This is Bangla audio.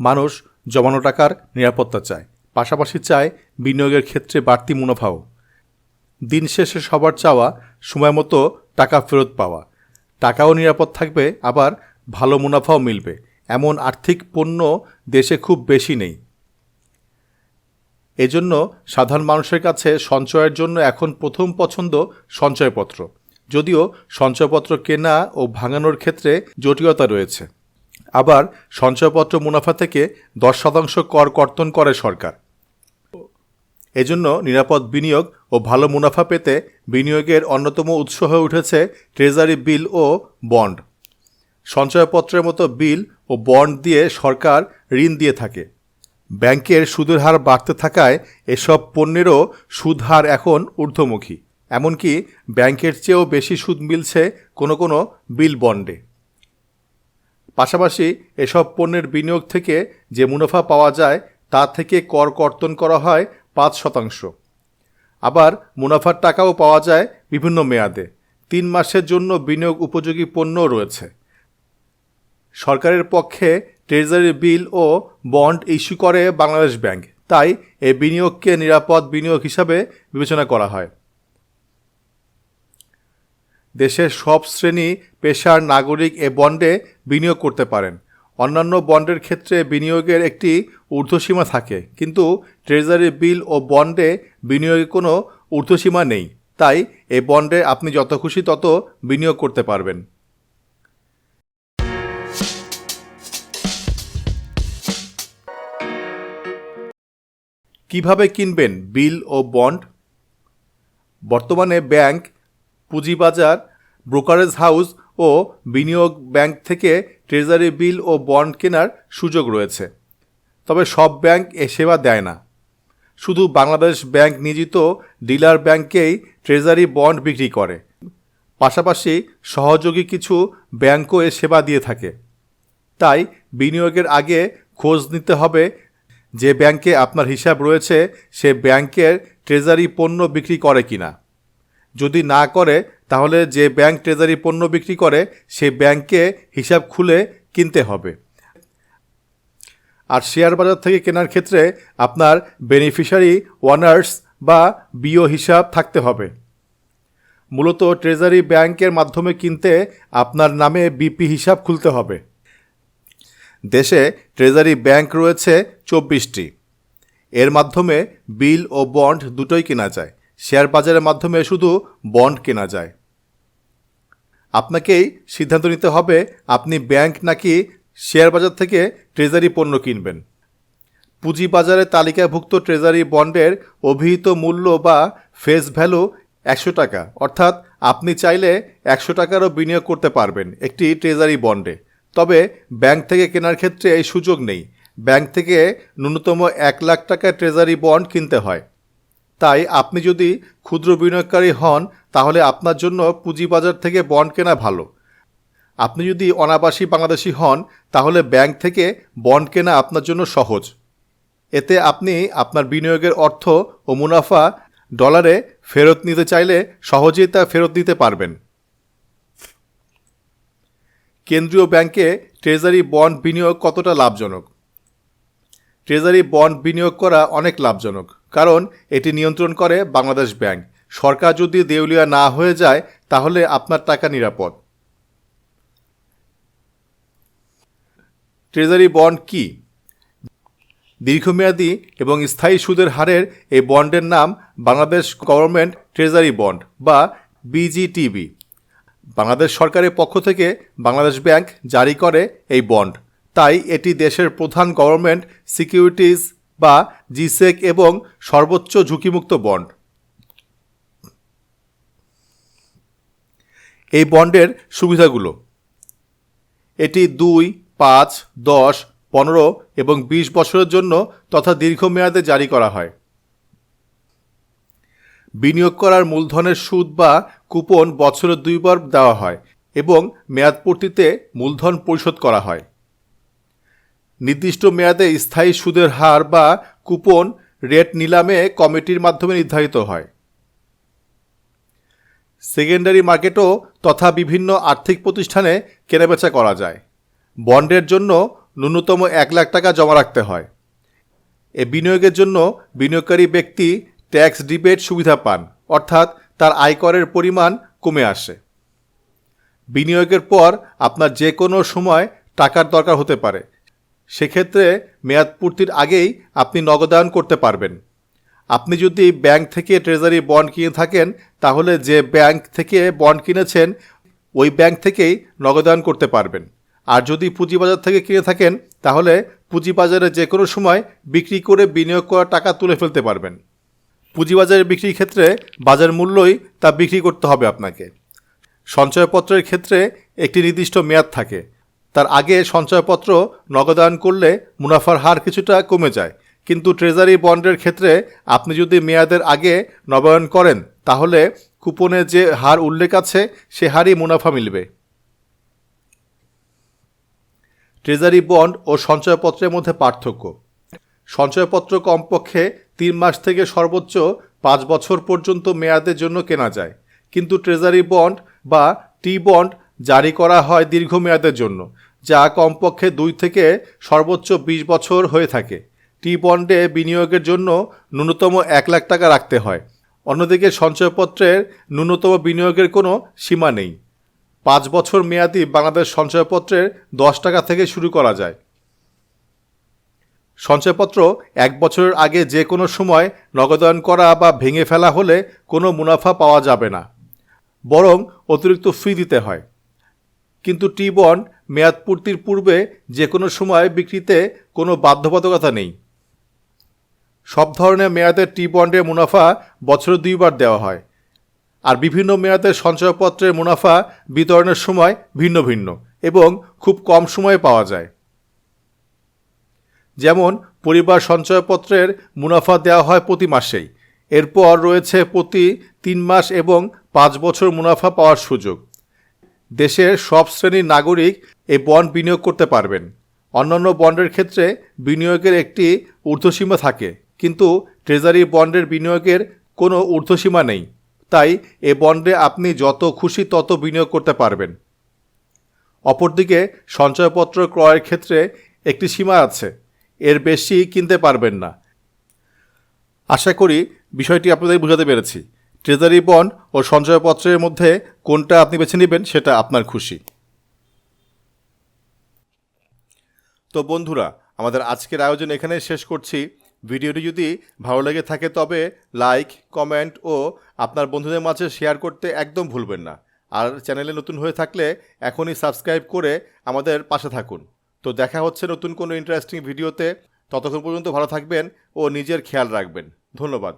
মানুষ জমানো টাকার নিরাপত্তা চায়। পাশাপাশি চায় বিনিয়োগের ক্ষেত্রে বাড়তি মুনাফাও। দিন শেষে সবার চাওয়া, সময় মতো টাকা ফেরত পাওয়া। টাকাও নিরাপদ থাকবে, আবার ভালো মুনাফাও মিলবে। এমন আর্থিক পণ্য দেশে খুব বেশি নেই। এজন্য সাধারণ মানুষের কাছে সঞ্চয়ের জন্য এখন প্রথম পছন্দ সঞ্চয়পত্র। যদিও সঞ্চয়পত্র কেনা ও ভাঙানোর ক্ষেত্রে জটিলতা রয়েছে। আবার সঞ্চয়পত্র মুনাফা থেকে দশ শতাংশ কর কর্তন করে সরকার। এজন্য নিরাপদ বিনিয়োগ ও ভালো মুনাফা পেতে বিনিয়োগের অন্যতম উৎস হয়ে উঠেছে ট্রেজারি বিল ও বন্ড। সঞ্চয়পত্রের মতো বিল ও বন্ড দিয়ে সরকার ঋণ দিয়ে থাকে। ব্যাংকের সুদের হার বাড়তে থাকায় এসব পণ্যেরও সুদ হার এখন ঊর্ধ্বমুখী। এমনকি ব্যাংকের চেয়েও বেশি সুদ মিলছে কোনো কোনো বিল বন্ডে। পাশাপাশি এসব পণ্যের বিনিয়োগ থেকে যে মুনাফা পাওয়া যায়, তা থেকে কর কর্তন করা হয় পাঁচ শতাংশ। আবার মুনাফার টাকাও পাওয়া যায় বিভিন্ন মেয়াদে। তিন মাসের জন্য বিনিয়োগ উপযোগী পণ্যও রয়েছে। সরকারের পক্ষে ট্রেজারি বিল ও বন্ড ইস্যু করে বাংলাদেশ ব্যাংক। তাই এই বিনিয়োগকে নিরাপদ বিনিয়োগ হিসাবে বিবেচনা করা হয়। দেশের সব শ্রেণি পেশার নাগরিক এ বন্ডে বিনিয়োগ করতে পারেন। অন্যান্য বন্ডের ক্ষেত্রে বিনিয়োগের একটি ঊর্ধ্বসীমা থাকে, কিন্তু ট্রেজারি বিল ও বন্ডে বিনিয়োগের কোনো ঊর্ধ্বসীমা নেই। তাই এ বন্ডে আপনি যত খুশি তত বিনিয়োগ করতে পারবেন। কীভাবে কিনবেন বিল ও বন্ড? বর্তমানে ব্যাংক পুঁজিবাজার, ব্রোকারেজ হাউস ও বিনিয়োগ ব্যাংক থেকে ট্রেজারি বিল ও বন্ড কেনার সুযোগ রয়েছে। তবে সব ব্যাংক এ সেবা দেয় না। শুধু বাংলাদেশ ব্যাংক নিয়োজিত ডিলার ব্যাংকেই ট্রেজারি বন্ড বিক্রি করে। পাশাপাশি সহযোগী কিছু ব্যাংকও এ সেবা দিয়ে থাকে। তাই বিনিয়োগের আগে খোঁজ নিতে হবে যে ব্যাংকে আপনার হিসাব রয়েছে, সে ব্যাংকের ট্রেজারি পণ্য বিক্রি করে কিনা। যদি না করে, তাহলে যে ব্যাংক ট্রেজারি পণ্য বিক্রি করে, সে ব্যাংকে হিসাব খুলে কিনতে হবে। আর শেয়ার বাজার থেকে কেনার ক্ষেত্রে আপনার বেনিফিশিয়ারি ওয়ানার্স বা বিও হিসাব থাকতে হবে। মূলত ট্রেজারি ব্যাংকের মাধ্যমে কিনতে আপনার নামে বিপি হিসাব খুলতে হবে। দেশে ট্রেজারি ব্যাংক রয়েছে চব্বিশটি। এর মাধ্যমে বিল ও বন্ড দুটোই কেনা যায়। শেয়ার বাজারের মাধ্যমে শুধু বন্ড কেনা যায়। আপনাকেই সিদ্ধান্ত নিতে হবে, আপনি ব্যাংক নাকি শেয়ার বাজার থেকে ট্রেজারি পণ্য কিনবেন। পুঁজি বাজারে তালিকাভুক্ত ট্রেজারি বন্ডের অভিহিত মূল্য বা ফেস ভ্যালু একশো টাকা, অর্থাৎ আপনি চাইলে একশো টাকারও বিনিয়োগ করতে পারবেন একটি ট্রেজারি বন্ডে। তবে ব্যাংক থেকে কেনার ক্ষেত্রে এই সুযোগ নেই। ব্যাংক থেকে ন্যূনতম এক লাখ টাকা ট্রেজারি বন্ড কিনতে হয়। তাই আপনি যদি ক্ষুদ্র বিনিয়োগকারী হন, তাহলে আপনার জন্য পুঁজিবাজার থেকে বন্ড কেনা ভালো। আপনি যদি অনাবাসী বাংলাদেশি হন, তাহলে ব্যাংক থেকে বন্ড কেনা আপনার জন্য সহজ। এতে আপনি আপনার বিনিয়োগের অর্থ ও মুনাফা ডলারে ফেরত নিতে চাইলে সহজেই তা ফেরত দিতে পারবেন। কেন্দ্রীয় ব্যাংকে ট্রেজারি বন্ড বিনিয়োগ কতটা লাভজনক? ট্রেজারি বন্ড বিনিয়োগ করা অনেক লাভজনক। কারণ এটি নিয়ন্ত্রণ করে বাংলাদেশ ব্যাংক। সরকার যদি দেউলিয়া না হয়ে যায়, তাহলে আপনার টাকা নিরাপদ। ট্রেজারি বন্ড কি? দীর্ঘমেয়াদী এবং স্থায়ী সুদের হারের এই বন্ডের নাম বাংলাদেশ গভর্নমেন্ট ট্রেজারি বন্ড বা বিজিটিবি বাংলাদেশ সরকারের পক্ষ থেকে বাংলাদেশ ব্যাংক জারি করে এই বন্ড তাই এটি দেশের প্রধান গভর্নমেন্ট, সিকিউরিটিজ বা জিসেক এবং সর্বোচ্চ ঝুঁকিমুক্ত বন্ড। এই বন্ডের সুবিধাগুলো। এটি দুই, পাঁচ, দশ, পনেরো এবং বিশ বছরের জন্য তথা দীর্ঘমেয়াদে জারি করা হয়। বিনিয়োগ করার মূলধনের সুদ বা কুপন বছরে দুইবার দেওয়া হয় এবং মেয়াদপূর্তিতে মূলধন পরিশোধ করা হয়। নির্দিষ্ট মেয়াদে স্থায়ী সুদের হার বা কুপন রেট নিলামে কমিটির মাধ্যমে নির্ধারিত হয়। সেকেন্ডারি মার্কেটও তথা বিভিন্ন আর্থিক প্রতিষ্ঠানে কেনাবেচা করা যায়। বন্ডের জন্য ন্যূনতম এক লাখ টাকা জমা রাখতে হয়। এ বিনিয়োগের জন্য বিনিয়োগকারী ব্যক্তি ট্যাক্স ডিবেট সুবিধা পান, অর্থাৎ তার আয়করের পরিমাণ কমে আসে। বিনিয়োগের পর আপনার যে কোনো সময় টাকার দরকার হতে পারে সেক্ষেত্রে মেয়াদ পূর্তির আগেই আপনি নগদায়ন করতে পারবেন। আপনি যদি ব্যাংক থেকে ট্রেজারি বন্ড কিনে থাকেন, তাহলে যে ব্যাংক থেকে বন্ড কিনেছেন, ওই ব্যাংক থেকেই নগদায়ন করতে পারবেন। আর যদি পুঁজিবাজার থেকে কিনে থাকেন, তাহলে পুঁজিবাজারে যে কোনো সময় বিক্রি করে বিনিয়োগ করা টাকা তুলে ফেলতে পারবেন। পুঁজিবাজারে বিক্রির ক্ষেত্রে বাজার মূল্যই তা বিক্রি করতে হবে আপনাকে। সঞ্চয়পত্রের ক্ষেত্রে একটি নির্দিষ্ট মেয়াদ থাকে। তার আগে সঞ্চয়পত্র নগদায়ন করলে মুনাফার হার কিছুটা কমে যায়। কিন্তু ট্রেজারি বন্ডের ক্ষেত্রে আপনি যদি মেয়াদের আগে নবায়ন করেন, তাহলে কুপনে যে হার উল্লেখ আছে, সে হারই মুনাফা মিলবে। ট্রেজারি বন্ড ও সঞ্চয়পত্রের মধ্যে পার্থক্য। সঞ্চয়পত্র কমপক্ষে তিন মাস থেকে সর্বোচ্চ পাঁচ বছর পর্যন্ত মেয়াদের জন্য কেনা যায়। কিন্তু ট্রেজারি বন্ড বা টি বন্ড জারি করা হয় দীর্ঘমেয়াদের জন্য। যা কমপক্ষে দুই থেকে সর্বোচ্চ বিশ বছর হয়ে থাকে। টি বন্ডে বিনিয়োগের জন্য ন্যূনতম এক লাখ টাকা রাখতে হয়। অন্যদিকে সঞ্চয়পত্রের ন্যূনতম বিনিয়োগের কোনো সীমা নেই। পাঁচ বছর মেয়াদি বাংলাদেশ সঞ্চয়পত্রের দশ টাকা থেকে শুরু করা যায়। সঞ্চয়পত্র এক বছরের আগে যে কোনো সময় নগদায়ন করা বা ভেঙে ফেলা হলে কোনো মুনাফা পাওয়া যাবে না। বরং অতিরিক্ত ফি দিতে হয়। কিন্তু টি বন্ড মেয়াদ পূর্তির পূর্বে যে কোনো সময় বিক্রিতে কোনো বাধ্যবাধকতা নেই। সব ধরনের মেয়াদের টি বন্ডের মুনাফা বছরে দুইবার দেওয়া হয়। আর বিভিন্ন মেয়াদের সঞ্চয়পত্রের মুনাফা বিতরণের সময় ভিন্ন ভিন্ন এবং খুব কম সময়ে পাওয়া যায়। যেমন, পরিবার সঞ্চয়পত্রের মুনাফা দেওয়া হয় প্রতি মাসেই। এরপর রয়েছে প্রতি তিন মাস এবং পাঁচ বছর মুনাফা পাওয়ার সুযোগ। দেশের সব শ্রেণির নাগরিক এই বন্ড বিনিয়োগ করতে পারবেন। অন্যান্য বন্ডের ক্ষেত্রে বিনিয়োগের একটি ঊর্ধ্বসীমা থাকে, কিন্তু ট্রেজারি বন্ডের বিনিয়োগের কোনো ঊর্ধ্বসীমা নেই। তাই এ বন্ডে আপনি যত খুশি তত বিনিয়োগ করতে পারবেন। অপরদিকে সঞ্চয়পত্র ক্রয়ের ক্ষেত্রে একটি সীমা আছে, এর বেশি কিনতে পারবেন না। আশা করি বিষয়টি আপনাদের বোঝাতে পেরেছি। ট্রেজারি বন্ড ও সঞ্চয়পত্রের মধ্যে কোনটা আপনি বেছে নেবেন সেটা আপনার খুশি। তো বন্ধুরা, আমাদের আজকের আয়োজন এখানে শেষ করছি। ভিডিওটি যদি ভালো লেগে থাকে তবে লাইক, কমেন্ট ও আপনার বন্ধুদের মাঝে শেয়ার করতে একদম ভুলবেন না। আর চ্যানেলে নতুন হয়ে থাকলে এখনই সাবস্ক্রাইব করে আমাদের পাশে থাকুন। তো দেখা হচ্ছে নতুন কোনো ইন্টারেস্টিং ভিডিওতে ততক্ষণ পর্যন্ত ভালো থাকবেন ও নিজের খেয়াল রাখবেন। ধন্যবাদ।